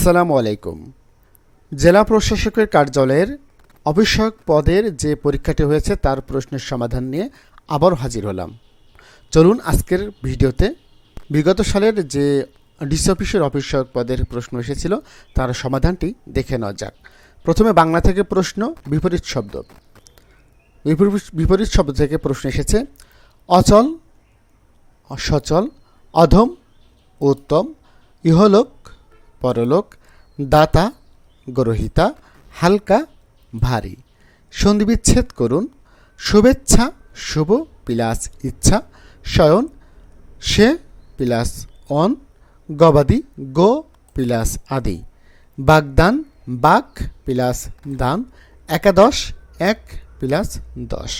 আসসালামু আলাইকুম। জেলা প্রশাসকের কার্যালয়ের অবিষয়ক পদের যে পরীক্ষাটি হয়েছে তার প্রশ্নের সমাধান নিয়ে আবার হাজির হলাম। চলুন আজকের ভিডিওতে বিগত সালের যে ডিসি অফিসের অফিসয়ক পদের প্রশ্ন এসেছিল তার সমাধানটি দেখে নেওয়া যাক। প্রথমে বাংলা থেকে প্রশ্ন, বিপরীত শব্দ। বিপরীত শব্দ থেকে প্রশ্ন এসেছে, অচল সচল অধম, উত্তম, ইহলোক পরলোক, দাতা, গ্রহিতা, হালকা, ভারী। সন্ধিবিচ্ছেদ করুন। শুভেচ্ছা, শুভ প্লাস ইচ্ছা, শয়ন, সে প্লাস অন, গবাদি, গো প্লাস আদি। বাগদান, বাক প্লাস দান, একাদশ, এক প্লাস দশ।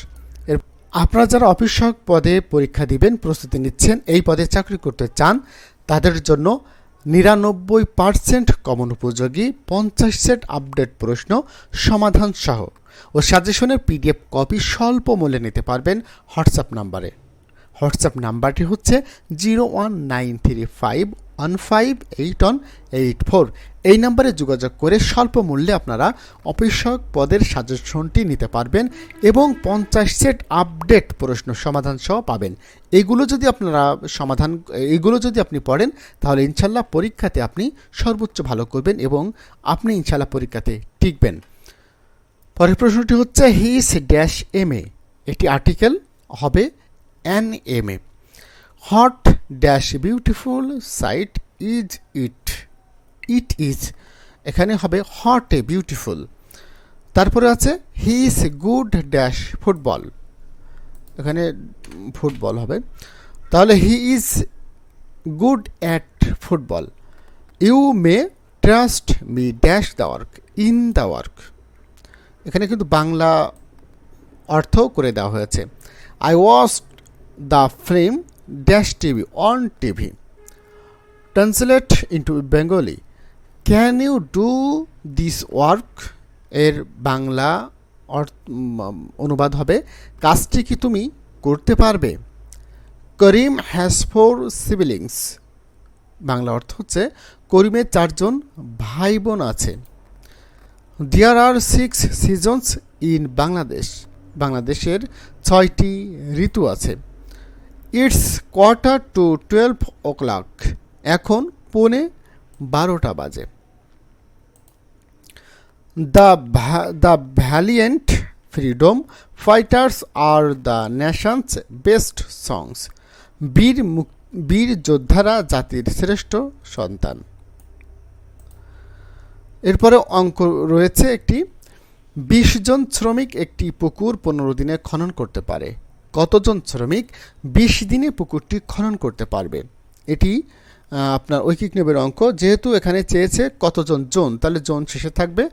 এর আপনারা যারা অফিস সহায়ক পদে পরীক্ষা দিবেন, প্রস্তুতি নিচ্ছেন, এই পদে চাকরি করতে চান, তাদের জন্য নিরানব্বই পার্সেন্ট কমন উপযোগী, পঞ্চাশ সেট আপডেট প্রশ্ন সমাধান সহ। ও সাজেশনের পিডিএফ কপি স্বল্প মূল্যে নিতে পারবেন হোয়াটসঅ্যাপ নাম্বারে হোয়াটসঅ্যাপ নাম্বারটি হচ্ছে zero one nine three five one five eight one eight four এই নাম্বারে যোগাযোগ করে স্বল্প মূল্যে আপনারা অফিসক পদের সাজেশনটি নিতে পারবেন এবং পঞ্চাশ সেট আপডেট প্রশ্ন সমাধান সহ পাবেন। এগুলো যদি আপনারা সমাধান এইগুলো যদি আপনি পড়েন, তাহলে ইনশাল্লাহ পরীক্ষাতে আপনি সর্বোচ্চ ভালো করবেন এবং আপনি ইনশাল্লাহ পরীক্ষাতে টিকবেন। পরের প্রশ্নটি হচ্ছে হিস ড্যাশ এম এ একটি আর্টিকেল হবে an M A hot dash beautiful site is it it is এখানে হবে হট এ বিউটিফুল তারপরে আছে he is good dash football এখানে ফুটবল হবে। তাহলে he is good at football you may trust me dash the work in the work এখানে কিন্তু বাংলা অর্থ করে দেওয়া হয়েছে। I watch the film dash TV on TV translate into Bengali can you do this work এর বাংলা অনুবাদ হবে। কাজটি কি তুমি করতে পারবে? Karim has four siblings Bangla অর্থ হচ্ছে, করিমের চারজন ভাই বোন আছে। There are six seasons in Bangladesh বাংলাদেশের ছয়টি ঋতু আছে। It's quarter to twelve o'clock এখন পৌনে বারোটা বাজে। The the valiant freedom fighters are the nation's best sons বীর বীর যোদ্ধারা জাতির শ্রেষ্ঠ সন্তান। এরপরে অঙ্ক রয়েছে একটি। বিশ জন শ্রমিক একটি পুকুর পনেরো দিনে খনন করতে পারে। কতজন শ্রমিক বিশ দিনে পুকুরটি খনন করতে পারবে? এটি আপনার ঐকিক নেবের অঙ্ক। যেহেতু এখানে চেয়েছে কতজন জোন, তাহলে জোন শেষে থাকবে।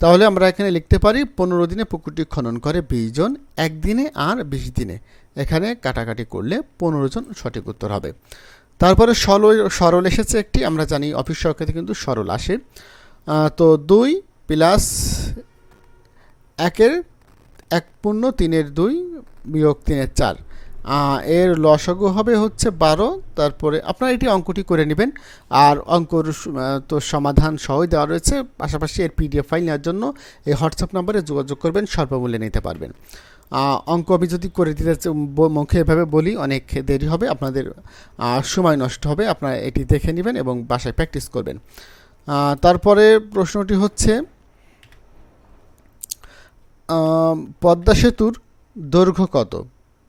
তাহলে আমরা এখানে লিখতে পারি পনেরো দিনে পুকুরটি খনন করে বিশ জন, একদিনে আর বিশ দিনে। এখানে কাটাকাটি করলে পনেরো জন সঠিক উত্তর হবে। তারপরে সরল সরল এসেছে একটি, আমরা জানি অফিস সরকারে কিন্তু সরল আসে। তো দুই প্লাস একের এক পূর্ণ তিনের দুই বিয়োগ তিনের চার এর লসগু হবে হচ্ছে বারো, তারপরে আপনারা এটি অঙ্কটি করে নেবেন। আর অঙ্কর তো সমাধান সহই দেওয়া রয়েছে। পাশাপাশি এর পিডিএফ ফাইল নেওয়ার জন্য এই হোয়াটসঅ্যাপ নাম্বারে যোগাযোগ করবেন স্বল্পমূল্যে নিতে পারবেন। অঙ্ক আমি যদি করে দিতে মুখে এভাবে বলি, অনেক দেরি হবে, আপনাদের সময় নষ্ট হবে, আপনারা এটি দেখে নেবেন এবং বাসায় প্র্যাকটিস করবেন। তারপরে প্রশ্নটি হচ্ছে পদ্মা সেতুর দৈর্ঘ্য কত?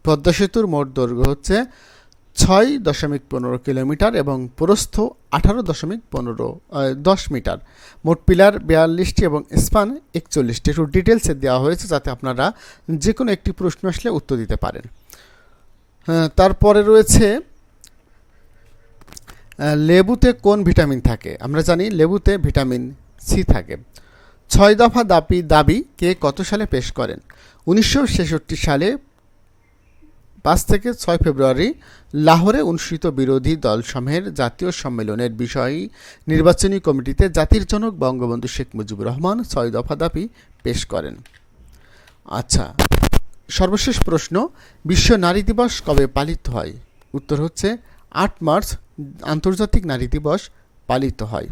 পদ্মা সেতুর মোট দৈর্ঘ্য হচ্ছে ছয় দশমিক পনেরো কিলোমিটার এবং প্রস্থ আঠারো দশমিক পনেরো দশ মিটার। মোট পিলার বিয়াল্লিশটি এবং স্পান একচল্লিশটি। একটু ডিটেলসে দেওয়া হয়েছে যাতে আপনারা যে কোনো একটি প্রশ্ন আসলে উত্তর দিতে পারেন। তারপরে রয়েছে লেবুতে কোন ভিটামিন থাকে? আমরা জানি লেবুতে ভিটামিন সি থাকে। ছয় দফা দাবি দাবি কে কত সালে পেশ করেন? উনিশশো ছেষট্টি সালে পাঁচ থেকে ছয় ফেব্রুয়ারি লাহোরে অনুষ্ঠিত বিরোধী দলসমূহের জাতীয় সম্মেলনের বিষয়ে নির্বাচনী কমিটিতে জাতির জনক বঙ্গবন্ধু শেখ মুজিবুর রহমান ছয় দফা দাবি পেশ করেন। আচ্ছা সর্বশেষ প্রশ্ন, বিশ্ব নারী দিবস কবে পালিত হয়? উত্তর হচ্ছে, আট মার্চ আন্তর্জাতিক নারী দিবস পালিত হয়।